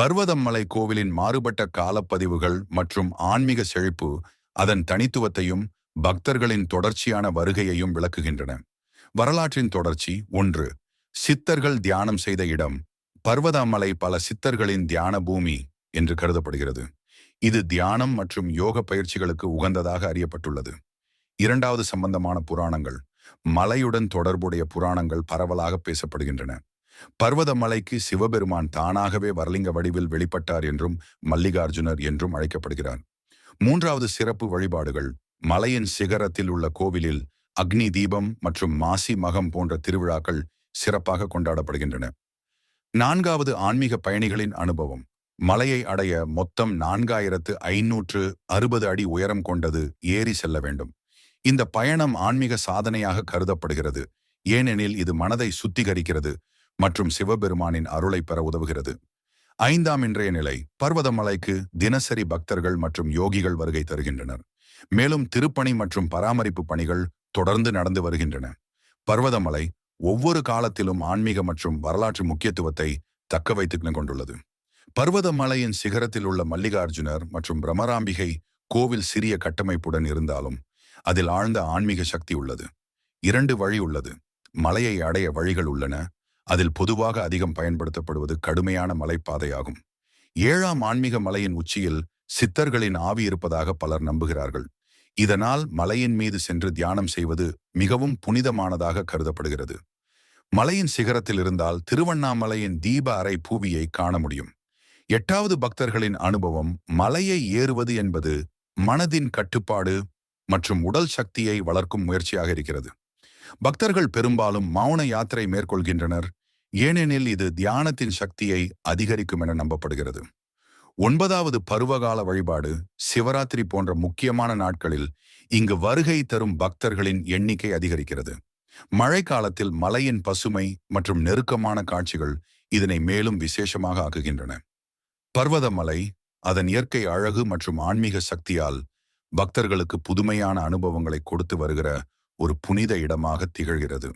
பர்வதம்மலை கோவிலின் மாறுபட்ட காலப்பதிவுகள் மற்றும் ஆன்மீக செழிப்பு அதன் தனித்துவத்தையும் பக்தர்களின் தொடர்ச்சியான வருகையையும் விளக்குகின்றன. வரலாற்றின் தொடர்ச்சி ஒன்று. சித்தர்கள் தியானம் செய்த இடம். பர்வதமலை பல சித்தர்களின் தியான பூமி என்று கருதப்படுகிறது. இது தியானம் மற்றும் யோக பயிற்சிகளுக்கு உகந்ததாக அறியப்பட்டுள்ளது. இரண்டாவது சம்பந்தமான புராணங்கள். மலையுடன் தொடர்புடைய புராணங்கள் பரவலாக பேசப்படுகின்றன. பர்வதமலைக்கு சிவபெருமான் தானாகவே வரலிங்க வடிவில் வெளிப்பட்டார் என்றும் மல்லிகார்ஜுனர் என்றும் அழைக்கப்படுகிறார். மூன்றாவது சிறப்பு வழிபாடுகள் மலையின் சிகரத்தில் உள்ள கோவிலில் அக்னி தீபம் மற்றும் மாசி மகம் போன்ற திருவிழாக்கள் சிறப்பாக கொண்டாடப்படுகின்றன. நான்காவது ஆன்மீக பயணிகளின் அனுபவம் மலையை அடைய மொத்தம் நான்காயிரத்து ஐநூற்று அறுபது அடி உயரம் கொண்டது ஏறி செல்ல வேண்டும். இந்த பயணம் ஆன்மீக சாதனையாக கருதப்படுகிறது. ஏனெனில் இது மனதை சுத்திகரிக்கிறது மற்றும் சிவபெருமானின் அருளை பெற உதவுகிறது. ஐந்தாம் இன்றைய நிலை பர்வதமலைக்கு தினசரி பக்தர்கள் மற்றும் யோகிகள் வருகை தருகின்றனர். மேலும் திருப்பணி மற்றும் பராமரிப்பு பணிகள் தொடர்ந்து நடந்து வருகின்றன. பர்வதமலை ஒவ்வொரு காலத்திலும் ஆன்மீக மற்றும் வரலாற்று முக்கியத்துவத்தை தக்க வைத்துக் கொண்டுள்ளது. பர்வதமலையின் சிகரத்தில் உள்ள மல்லிகார்ஜுனர் மற்றும் பிரமராம்பிகை கோவில் சிறிய கட்டமைப்புடன் இருந்தாலும் அதில் ஆழ்ந்த ஆன்மீக சக்தி உள்ளது. இரண்டு வழி உள்ளது. மலையை அடைய வழிகள் உள்ளன. அதில் பொதுவாக அதிகம் பயன்படுத்தப்படுவது கடுமையான மலைப்பாதையாகும். ஏழாம் ஆன்மீக மலையின் உச்சியில் சித்தர்களின் ஆவி இருப்பதாக பலர் நம்புகிறார்கள். இதனால் மலையின் மீது சென்று தியானம் செய்வது மிகவும் புனிதமானதாக கருதப்படுகிறது. மலையின் சிகரத்தில் இருந்தால் திருவண்ணாமலையின் தீப அறை பூவியை காண முடியும். எட்டாவது பக்தர்களின் அனுபவம் மலையை ஏறுவது என்பது மனதின் கட்டுப்பாடு மற்றும் உடல் சக்தியை வளர்க்கும் முயற்சியாக இருக்கிறது. பக்தர்கள் பெரும்பாலும் மௌன யாத்திரை மேற்கொள்கின்றனர். ஏனெனில் இது தியானத்தின் சக்தியை அதிகரிக்கும் என நம்பப்படுகிறது. ஒன்பதாவது பருவகால வழிபாடு சிவராத்திரி போன்ற முக்கியமான நாட்களில் இங்கு வருகை தரும் பக்தர்களின் எண்ணிக்கை அதிகரிக்கிறது. மழை காலத்தில் மலையின் பசுமை மற்றும் நெருக்கமான காட்சிகள் இதனை மேலும் விசேஷமாக ஆக்குகின்றன. பர்வதமலை அதன் இயற்கை அழகு மற்றும் ஆன்மீக சக்தியால் பக்தர்களுக்கு புதுமையான அனுபவங்களை கொடுத்து வருகிற ஒரு புனித இடமாக திகழ்கிறது.